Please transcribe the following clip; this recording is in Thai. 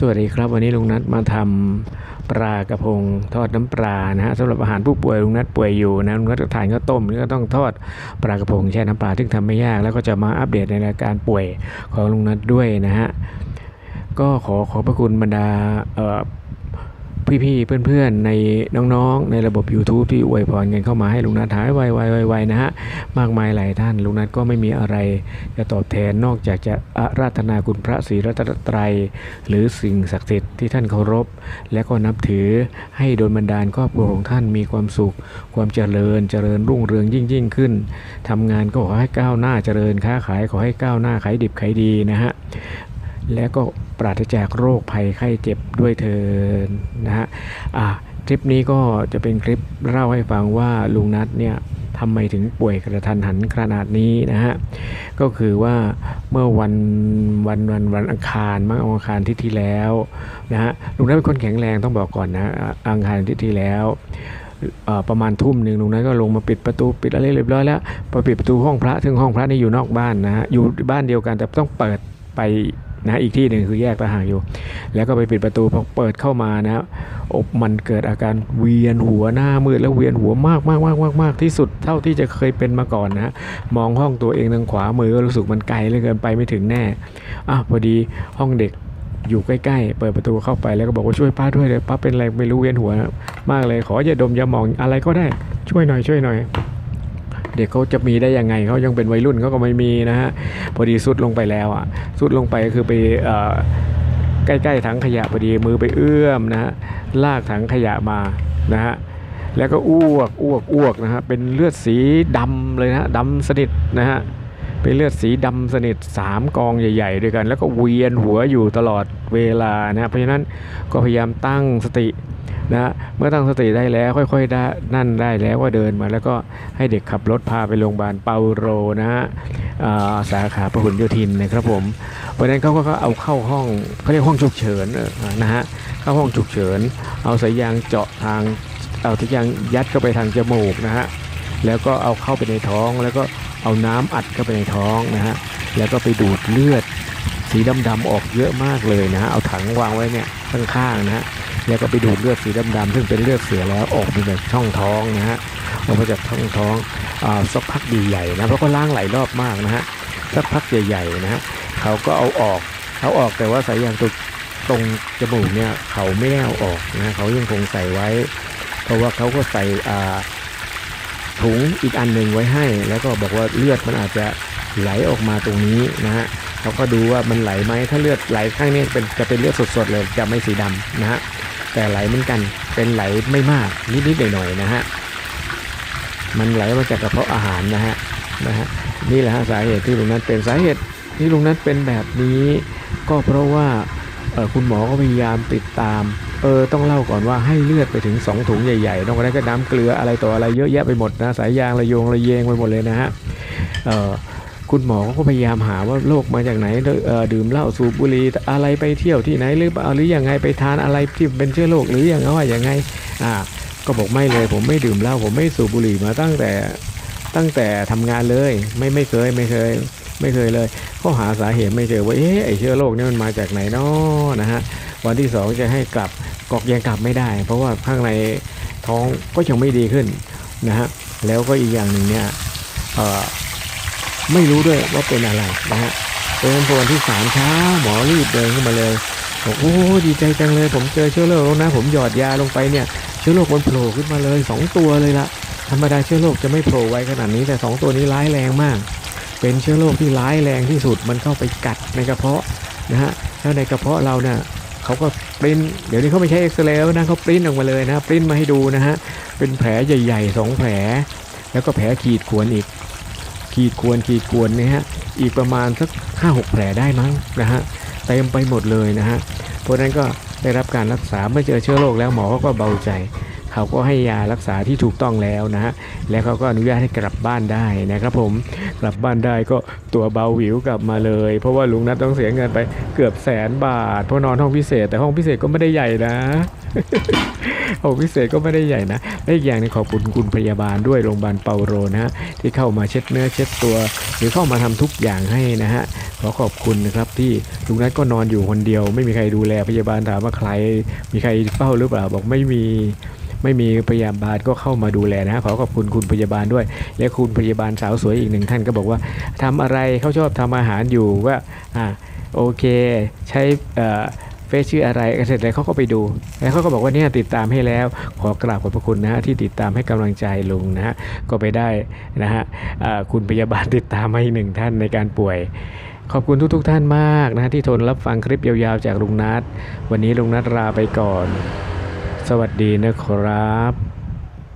สวัสดีครับวันนี้ลุงนัดมาทำปลากระพงทอดน้ำปลานะฮะสำหรับอาหารผู้ป่วยลุงนัดป่วยอยู่นะลุงนัดจะทานก็ต้มหรือก็ต้องทอดปลากระพงแช่น้ำปลาซึ่งทำไม่ยาก แล้วก็จะมาอัปเดตในรายการป่วยของลุงนัดด้วยนะฮะก็ขอขอบพระคุณบรรดาเอ่อ พี่ๆ เพื่อนๆ ในน้องๆ ในระบบ YouTube ที่อวยพรกันเข้ามาให้ลุงนัดหายไวๆๆๆนะฮะ มากมายหลายท่าน ลุงนัดก็ไม่มีอะไรจะตอบแทนนอกจากจะอาราธนาคุณพระศรีรัตนตรัย หรือสิ่งศักดิ์สิทธิ์ที่ท่านเคารพ และก็นับถือให้โดนบันดาลครอบครัวของท่านมีความสุข ความเจริญเจริญรุ่งเรืองยิ่งยิ่งขึ้นทำงานก็ขอให้ก้าวหน้าเจริญค้าขายขอให้ก้าวหน้าขายดิบขายดีนะฮะ และก็ปราศจากโรคภัยไข้เจ็บด้วยเถินนะฮะอะคลิปนี้ก็จะเป็นคลิปเล่าให้ฟังว่าลุงนัทเนี่ยทำไมถึงป่วยกระทันหันขนาดนี้นะฮะ ก็คือว่าเมื่อวันวันวันวันอังคารมั้งอังคารที่ที่แล้วนะฮะลุงนั้นเป็นคนแข็งแรงต้องบอกก่อนนะอังคารที่ที่แล้วประมาณทุ่มหนึ่งลุงนั้นก็ลงมาปิดประตูปิดอะไรเรียบร้อยแล้วพอปิดประตูห้องพระซึ่งห้องพระนี่อยู่นอกบ้านนะฮะอยู่บ้านเดียวกันแต่ต้องเปิดไป นะอีกที่หนึ่งคือแยกต่างหากอยู่ แล้วก็ไปปิดประตูพอเปิดเข้ามานะอบมันเกิดอาการเวียนหัวหน้ามืดแล้วเวียนหัวมากมากมากมากมากที่สุดเท่าที่จะเคยเป็นมาก่อนนะมองห้องตัวเองทางขวามือก็รู้สึกมันไกลเหลือเกินไปไม่ถึงแน่อะพอดีห้องเด็กอยู่ใกล้ๆ เปิดประตูเข้าไปแล้วก็บอกว่าช่วยป้าด้วยเลยป้าเป็นอะไรไม่รู้เวียนหัวมากเลย ขออย่าดมอย่ามองอะไรก็ได้ช่วยหน่อยช่วยหน่อย เด็กเขาจะมีได้ยังไงเขายังเป็นวัยรุ่นเขาก็ไม่มีนะฮะพอดีสุดลงไปแล้วอะสุดลงไปก็คือไปอใกล้ๆถังขยะพอดีมือไปเอื้อมนะฮะลากถังขยะมานะฮะแล้วก็อ้วกอ้วกอ้วกนะฮะเป็นเลือดสีดำเลยนะดำสนิทนะฮะเป็นเลือดสีดำสนิทสามกองใหญ่ ๆ ด้วยกัน แล้วก็เวียนหัวอยู่ตลอดเวลานะฮะเพราะฉะนั้นก็พยายามตั้งสติ นะเมื่อตั้งสติได้แล้วค่อยๆได้นั่นได้แล้วก็เดินมาแล้วก็ให้เด็กขับรถพาไปโรงพยาบาลเปาโรนะฮะอ่าสาขาพหลโยธินนะครับผมเพราะนั้นเขาก็เอาเข้าห้องเขาเรียกห้องฉุกเฉินนะฮะเข้าห้องฉุกเฉิน เอาสายยางเจาะทางเอาทุกอย่างยัดเข้าไปทางจมูกนะฮะแล้วก็เอาเข้าไปในท้องแล้วก็เอาน้ำอัดเข้าไปในท้องนะฮะแล้วก็ไปดูดเลือดสีดำๆออกเยอะมากเลยนะฮะเอาถังวางไว้เนี่ยข้างๆนะฮะ แล้วก็ไปดูเลือดสีดำๆซึ่งเป็นเลือดเสียแล้วออกมาจากช่องท้องนะฮะออกมาจากช่องท้องอสักพักใหญ่ๆนะเพราะก็ล้างหลายรอบมากนะฮะสักพักใหญ่ๆนะฮะเขาก็เอาออกเอาออกแต่ว่าสายยางตรงตรงจมูกเนี่ยเขาไม่ได้เอาออกนะเขายังคงใส่ไว้ เพราะว่าเขาก็ใส่ถุงอีกอันหนึ่งไว้ให้ แล้วก็บอกว่าเลือดมันอาจจะไหลออกมาตรงนี้นะฮะเขาก็ดูว่ามันไหลไหมถ้าเลือดไหลข้างนี้เป็นจะเป็นเลือดสดๆเลยจะไม่สีดำนะฮะ แต่ไหลเหมือนกันเป็นไหลไม่มากนิดๆหน่อยๆนะฮะมันไหลมาจากกระเพาะอาหารนะฮะนะฮะนี่แหละฮะสาเหตุที่ลุงนัทเป็นสาเหตุที่ลุงนัทเป็นแบบนี้ ก็เพราะว่าคุณหมอก็พยายามติดตามเออต้องเล่าก่อนว่าให้เลือดไปถึง 2 ถุงใหญ่ๆนอกจากนั้นก็น้ำเกลืออะไรต่ออะไรเยอะแยะไปหมดนะสายยางระโยงระเยงไปหมดเลยนะฮะเออ คุณหมอก็พยายามหาว่าโรคมาจากไหนดื่มเหล้าสูบบุหรี่อะไรไปเที่ยวที่ไหนหรือเปล่าหรือยังไงไปทานอะไรที่เป็นเชื้อโรคหรืออยังไงว่าอย่างไงอ่าก็บอกไม่เลย ผมไม่ดื่มเหล้าผมไม่สูบบุหรี่มาตั้งแต่ตั้งแต่ทำงานเลยไม่ไม่เคยไม่เคยไม่เคยเลยก็หาสาเหตุไม่เจอว่าเอ๊ะไอเชื้อโรคนี่มันมาจากไหนเนาะนะฮะวันที่สองจะให้กลับกอกยังกลับไม่ได้ เพราะว่าข้างในท้องก็ยังไม่ดีขึ้นนะฮะแล้วก็อีกอย่างหนึ่งเนี่ยเอ่อ ไม่รู้ด้วยว่าเป็นอะไรนะฮะเป็นพอวันที่สามเช้าหมอรีบเดินเข้ามาเลยบอกโอ้ดีใจจังเลย ผมเจอเชื้อโรคแล้วนะ ผมหยอดยาลงไปเนี่ยเชื้อโรคมันโผล่ขึ้นมาเลยสองตัวเลยละธรรมดาเชื้อโรคจะไม่โผล่ไวขนาดนี้แต่สองตัวนี้ร้ายแรงมาก เป็นเชื้อโรคที่ร้ายแรงที่สุดมันเข้าไปกัดในกระเพาะนะฮะแล้วในกระเพาะเราเนี่ยเขาก็ปริ้นเดี๋ยวนี้เขาไม่ใช่เอ็กซเรย์แล้วนะเขาปริ้นออกมาเลยนะปริ้นมาให้ดูนะฮะเป็นแผลใหญ่ๆสองแผล แล้วก็แผลขีดข่วนอีก ขีดควรขีดควรเนี่ยฮะอีกประมาณสักห้าหกแผลได้มั้งนะฮะเต็มไปหมดเลยนะฮะเพราะฉะนั้นก็ได้รับการรักษาเมื่อเจอเชื้อโรคแล้วหมอก็เบาใจ เขาก็ให้ยารักษาที่ถูกต้องแล้วนะฮะแล้วเขาก็อนุญาตให้กลับบ้านได้นะครับผมกลับบ้านได้ก็ตัวเบาหวิวกลับมาเลย เพราะว่าลุงนัทต้องเสียเงินไปเกือบแสนบาทเพราะนอนห้องพิเศษ แต่ห้องพิเศษก็ไม่ได้ใหญ่นะห้องพิเศษก็ไม่ได้ใหญ่นะและอีกอย่างนึงขอบคุณคุณพยาบาลด้วยโรงพยาบาลเปาโรนะฮะที่เข้ามาเช็ดเนื้อเช็ดตัว หรือเข้ามาทำทุกอย่างให้นะฮะขอขอบคุณนะครับที่ลุงนัทก็นอนอยู่คนเดียว ไม่มีใครดูแลพยาบาลถามว่าใคร มีใครเฝ้าหรือเปล่าบอกไม่มี ไม่มีพยาบาลก็เข้ามาดูแลนะฮะขอขอบคุณคุณพยาบาลด้วย และคุณพยาบาลสาวสวยอีกหนึ่งท่านก็บอกว่าทำอะไรเขาชอบทำอาหารอยู่ว่าอ่าโอเค ใช้เฟซชื่ออะไรเสร็จแล้วเขาก็ไปดู แล้วเขาก็บอกว่าเนี่ยติดตามให้แล้ว ขอกราบขอบพระคุณนะฮะที่ติดตามให้กำลังใจลุงนะฮะก็ไปได้นะฮะคุณพยาบาลติดตามมาอีกหนึ่งท่านในการป่วย ขอบคุณทุกๆทท่านมากนะที่ทนรับฟังคลิปยาวๆจากลุงนัทวันนี้ลุงนัทลาไปก่อน สวัสดีนะครับ